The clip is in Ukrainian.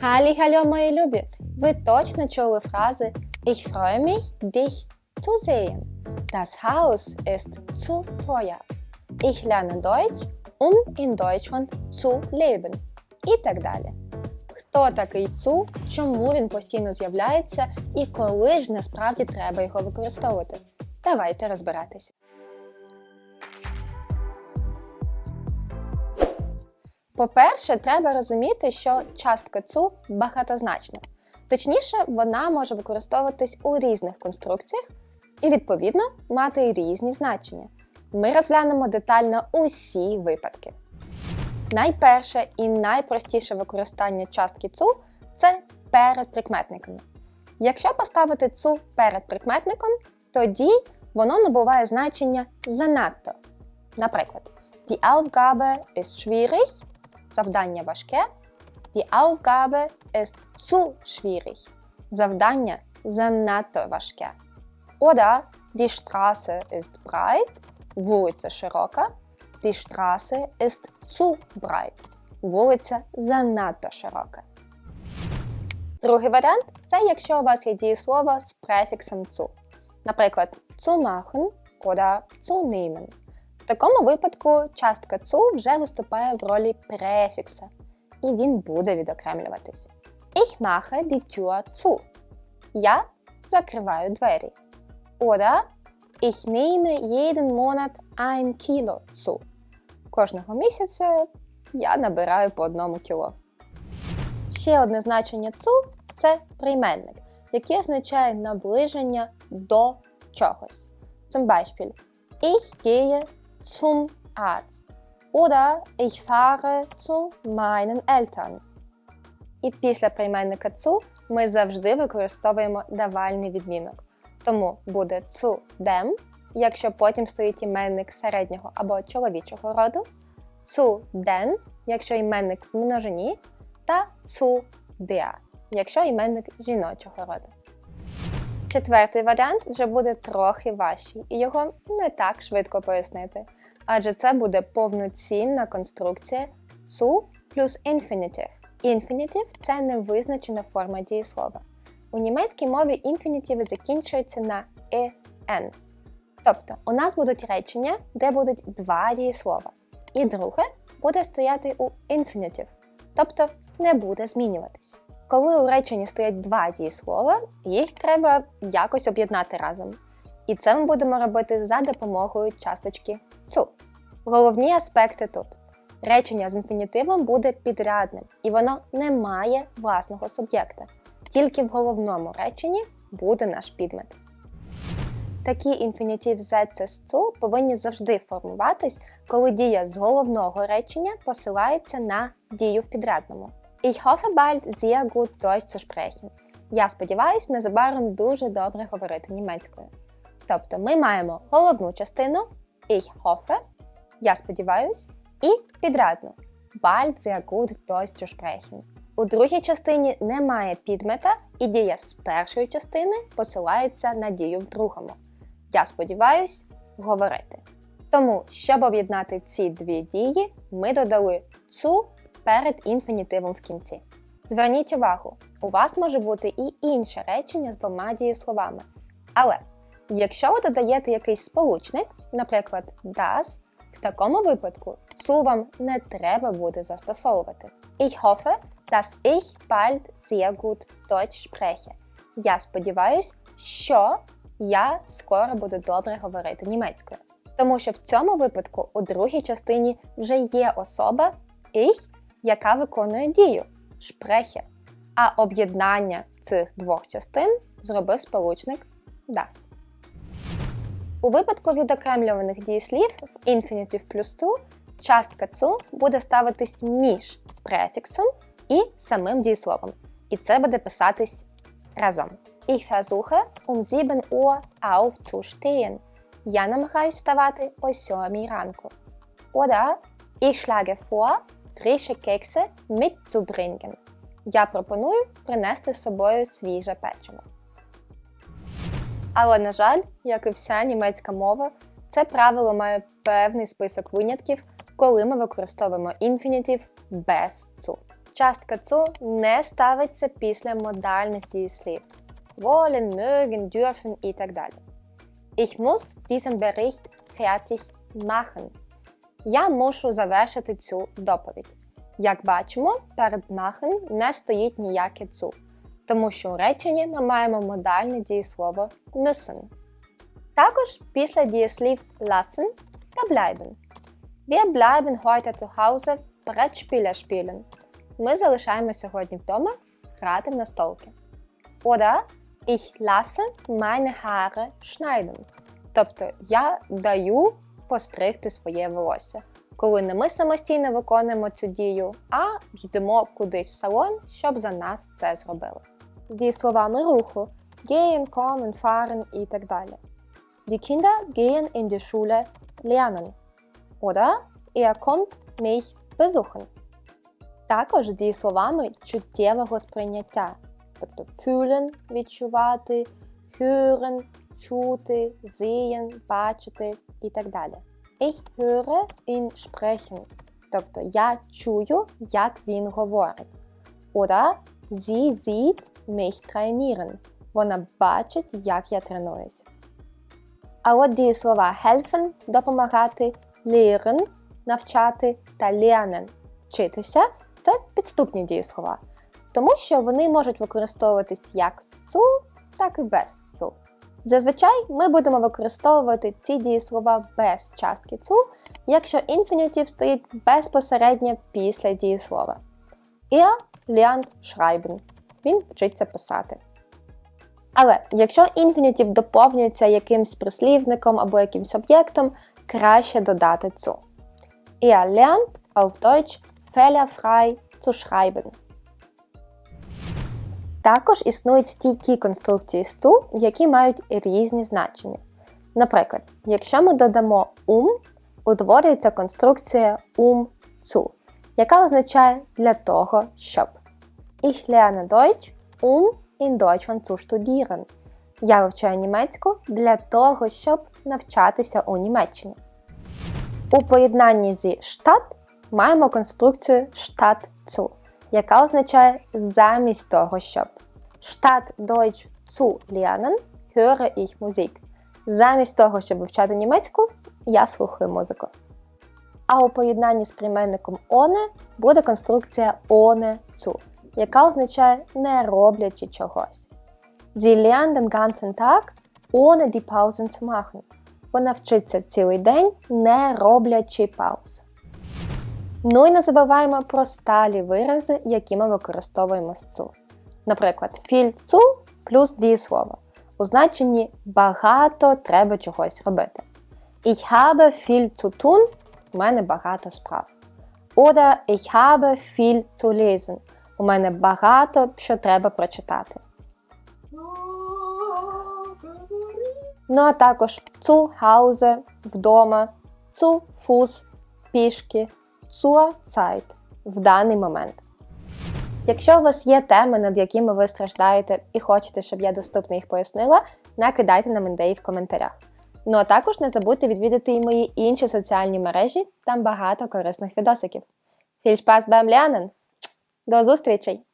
Халі гальо, мої любі! Ви точно чули фрази Ich freue mich, dich zu sehen. Das Haus ist zu teuer. Ich lerne Deutsch, um in Deutschland zu leben. І так далі. Хто такий цу, чому він постійно з'являється і коли ж насправді треба його використовувати? Давайте розбиратись. По-перше, треба розуміти, що частка цу багатозначна. Точніше, вона може використовуватись у різних конструкціях і, відповідно, мати різні значення. Ми розглянемо детально усі випадки. Найперше і найпростіше використання частки цу це перед прикметниками. Якщо поставити цу перед прикметником, тоді воно набуває значення занадто. Наприклад, Die Aufgabe ist schwierig завдання важке. Die Aufgabe ist zu schwierig. Завдання занадто важке. Oder die Straße ist breit. Вулиця широка. Die Straße ist zu breit. Вулиця занадто широка. Другий варіант це якщо у вас є дієслово з префіксом zu. Наприклад, zu machen oder zu nehmen. Такому випадку частка цу вже виступає в ролі префікса, і він буде відокремлюватись. Ich mache die Tür zu. Я закриваю двері. Oder ich nehme jeden Monat ein Kilo zu. Кожного місяця я набираю по одному кіло. Ще одне значення цу це прийменник, який означає наближення до чогось. Zum Beispiel, ich gehe zum Arzt. Oder ich fahre zu meinen Eltern. І після прийменника zu ми завжди використовуємо давальний відмінок. Тому буде zu dem, якщо потім стоїть іменник середнього або чоловічого роду, zu den, якщо іменник в множині, та zu der, якщо іменник жіночого роду. Четвертий варіант вже буде трохи важчий, і його не так швидко пояснити, адже це буде повноцінна конструкція zu плюс infinitive. Infinitive – це невизначена форма дієслова. У німецькій мові інфінітиви закінчуються на «en». Тобто у нас будуть речення, де будуть два дієслова, і друге буде стояти у infinitive, тобто не буде змінюватись. Коли у реченні стоять два дієслова, їх треба якось об'єднати разом. І це ми будемо робити за допомогою часточки цу. Головні аспекти тут. Речення з інфінітивом буде підрядним, і воно не має власного суб'єкта. Тільки в головному реченні буде наш підмет. Такі інфінітив з цу повинні завжди формуватись, коли дія з головного речення посилається на дію в підрядному. Ich hoffe bald sehr gut Deutsch zu sprechen. Я сподіваюся незабаром дуже добре говорити німецькою. Тобто ми маємо головну частину Ich hoffe, я сподіваюсь, і підрядну Bald sehr gut Deutsch zu sprechen. У другій частині немає підмета, і дія з першої частини посилається на дію в другому. Я сподіваюсь говорити. Тому, щоб об'єднати ці дві дії, ми додали цу перед інфінітивом в кінці. Зверніть увагу, у вас може бути і інше речення з двома дієсловами. Але якщо ви додаєте якийсь сполучник, наприклад, das, в такому випадку цу вам не треба буде застосовувати. Ich hoffe, dass ich bald sehr gut Deutsch spreche. Я сподіваюсь, що я скоро буду добре говорити німецькою. Тому що в цьому випадку у другій частині вже є особа ich, яка виконує дію шпрехе. А об'єднання цих двох частин зробив сполучник das. У випадку відокремлюваних дієслів в infinitive плюс to частка цу буде ставитись між префіксом і самим дієсловом. І це буде писатись разом. Ich versuche um 7 Uhr aufzustehen. Я намагаюсь вставати о 7 ранку. Oder ich schlage vor, frische Kekse mitzubringen. Я пропоную принести з собою свіже печиво. Але, на жаль, як і вся німецька мова, це правило має певний список винятків, коли ми використовуємо інфінітив без цу. Частка цу не ставиться після модальних дієслів. Wollen, mögen, dürfen і так далі. Ich muss diesen Bericht fertig machen. Я мушу завершити цю доповідь. Як бачимо, перед machen не стоїть ніяке цу, тому що у реченні ми маємо модальне дієслово müssen. Також після дієслів lassen та bleiben. Wir bleiben heute zu Hause Brettspiele spielen. Ми залишаємо сьогодні вдома грати в настолки. Oder ich lasse meine Haare schneiden. Тобто я даю постригти своє волосся. Коли не ми самостійно виконуємо цю дію, а йдемо кудись в салон, щоб за нас це зробили. Зі словами руху gehen, kommen, fahren і так далі. Die Kinder gehen in die Schule lernen. Oder er kommt mich besuchen. Також з дієсловами чуттєвого сприйняття, тобто fühlen – відчувати, hören – чути, sehen – бачити і так далі. Ich höre ihn sprechen, тобто я чую, як він говорить. Oder sie sieht mich trainieren. Вона бачить, як я тренуюсь. А от дієслова helfen – допомагати, lehren – навчати та lernen – вчитися це підступні дієслова, тому що вони можуть використовуватись як з цу, так і без цу. Зазвичай ми будемо використовувати ці дієслова без частки цу, якщо інфінітив стоїть безпосередньо після дієслова. Er lernt schreiben. Він вчиться писати. Але якщо інфінітив доповнюється якимсь прислівником або якимсь об'єктом, краще додати цу. Er lernt auf Deutsch fehlerfrei zu schreiben. Також існують стійкі конструкції цу, які мають різні значення. Наприклад, якщо ми додамо ум, утворюється конструкція ум цу, яка означає для того, щоб. Ich lerne Deutsch, um in Deutschland zu studieren. Я вивчаю німецьку для того, щоб навчатися у Німеччині. У поєднанні зі штат маємо конструкцію штат цу, яка означає замість того, щоб. Statt Deutsch zu lernen, höre ich Musik. Замість того, щоб вивчати німецьку, я слухаю музику. А у поєднанні з прийменником оне буде конструкція ohne zu, яка означає не роблячи чогось. Sie lernt den ganzen Tag, ohne die Pausen zu machen. Вона вчиться цілий день, не роблячи пауз. Ну і не забуваємо про сталі вирази, які ми використовуємо з цу. Наприклад, філь цу плюс дієслово. У значенні багато треба чогось робити. Ich habe viel zu tun, у мене багато справ. Oder ich habe viel zu lesen. У мене багато що треба прочитати. Ну а також zu Hause вдома, zu Fuß пішки, zur Zeit в даний момент. Якщо у вас є теми, над якими ви страждаєте і хочете, щоб я доступно їх пояснила, накидайте на Мендеї в коментарях. Ну а також не забудьте відвідати і мої інші соціальні мережі, там багато корисних відосиків. Viel Spaß beim! До зустрічей!